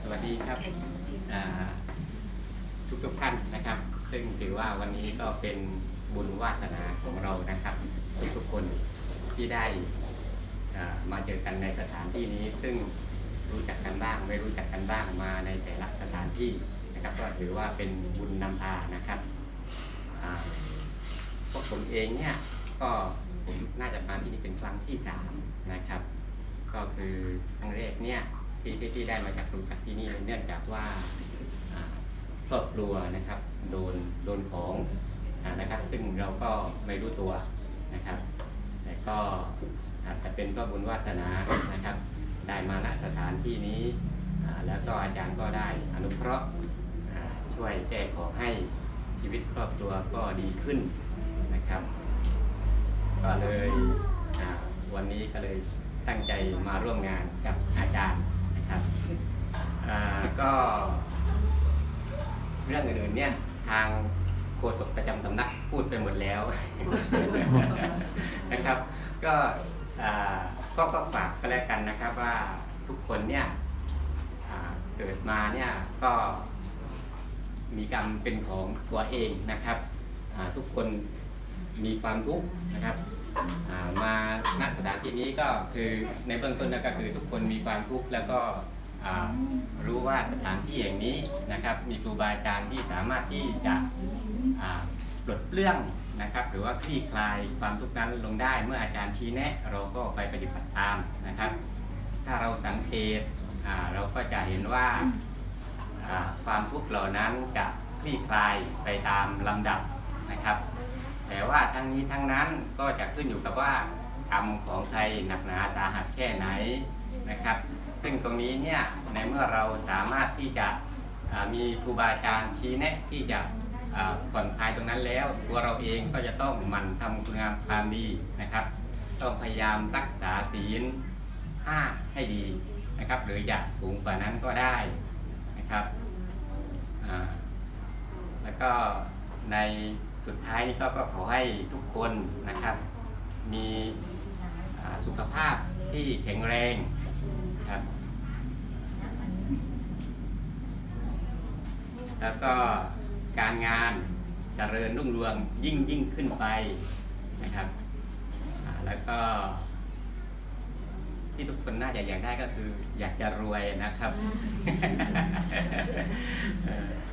สวัสดีครับทุกทุกท่านนะครับ ซึ่งถือว่าวันนี้ก็เป็นบุญวาสนาของเรานะครับ ทุกคนที่ได้มาเจอกันในสถานที่นี้ ซึ่งรู้จักกันบ้างไม่รู้จักกันบ้างมาในแต่ละสถานที่นะครับก็ถือว่าเป็นบุญนำพานะครับอ่าพวกผมเองเนี่ยก็ผมน่าจะมาที่นี่เป็นครั้งที่สามนะครับ ก็คือครั้งแรกเนี่ย ที่ที่ที่ได้มาจากรู้จักที่นี่เนื่องจากว่าครอบครัวนะครับโดนโดนของอนะครับ ซึ่งเราก็ไม่รู้ตัวนะครับแต่ก็อาจจะเป็นพระบุญวาสนานะครับ ได้มาณสถานที่นี้แล้วก็อาจารย์ก็ได้อนุเคราะห์ช่วยแก้ขอให้ชีวิตครอบครัวก็ดีขึ้นนะครับ ก็เลยวันนี้ก็เลยตั้งใจมาร่วมงานกับอาจารย์ เรื่องอื่นๆเนี่ยทางโฆษกประจำสำนักพูดไปหมดแล้วนะครับ ก็อ่าก็ก็ฝากก็แล้วกันนะครับว่าทุกคนเนี่ยอ่าเกิดมาเนี่ยก็มีกรรมเป็นของตัวเองนะครับอ่าทุกคนมีความทุกข์นะครับอ่ามาณสถานที่นี้ก็คือในเบื้องต้นนะก็คือทุกคนมีความทุกข์แล้วก็อ่า รู้ว่าสถานที่แห่งนี้นะครับ มีครูบาอาจารย์ที่สามารถที่จะปลดเปลื้องนะครับ หรือว่าคลี่คลายความทุกข์นั้นลงได้เมื่ออาจารย์ชี้แนะ เราก็ไปปฏิบัติตามนะครับ ถ้าเราสังเกตเราก็จะเห็นว่าความทุกข์เหล่านั้นจะคลี่คลายไปตามลำดับนะครับ แต่ว่าทั้งนี้ทั้งนั้นก็จะขึ้นอยู่กับว่ากรรมของใครหนักหนาสาหัสแค่ไหน งตรงนี้เนี่ยในเมื่อเราสามารถที่จะมีครูบาอาจารย์ชี้แนะที่จะผ่อนคลายตรงนั้นแล้ว ตัวเราเองก็จะต้องหมั่นทำคุณงามความดีนะครับ ต้องพยายามรักษาศีลห้าให้ดีนะครับ หรืออยากสูงกว่านั้นก็ได้นะครับแล้วก็ในสุดท้ายนี้ก็ขอให้ทุกคนนะครับ มีสุขภาพที่แข็งแรงครับ แล้วก็การงานเจริญรุ่งเรืองยิ่งยิ่งขึ้นไปนะครับแล้วก็ ที่ทุกคนน่าจะอยากได้ก็คือ อยากจะรวยนะครับ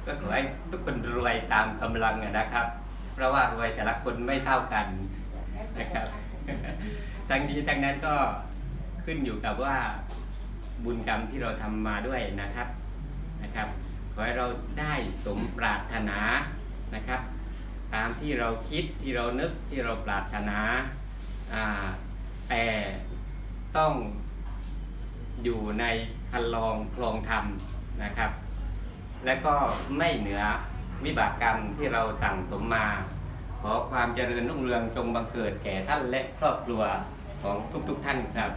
ก็ขอให้ทุกคนรวยตามกำลังนะครับ เพราะว่ารวยแต่ละคนไม่เท่ากันนะครับทั้งนี้ทั้งนั้นก็ขึ้นอยู่กับว่าบุญกรรมที่เราทำมาด้วยนะครับนะครับ ให้เราได้สมปรารถนานะครับ ตามที่เราคิดที่เรานึกที่เราปรารถนาแต่ต้องอยู่ในคันลองคลองธรรมนะครับ และก็ไม่เหนือวิบากกรรมที่เราสั่งสมมา ขอความเจริญรุ่งเรืองจงบังเกิดแก่ท่านและครอบครัวของทุกๆท่านครับ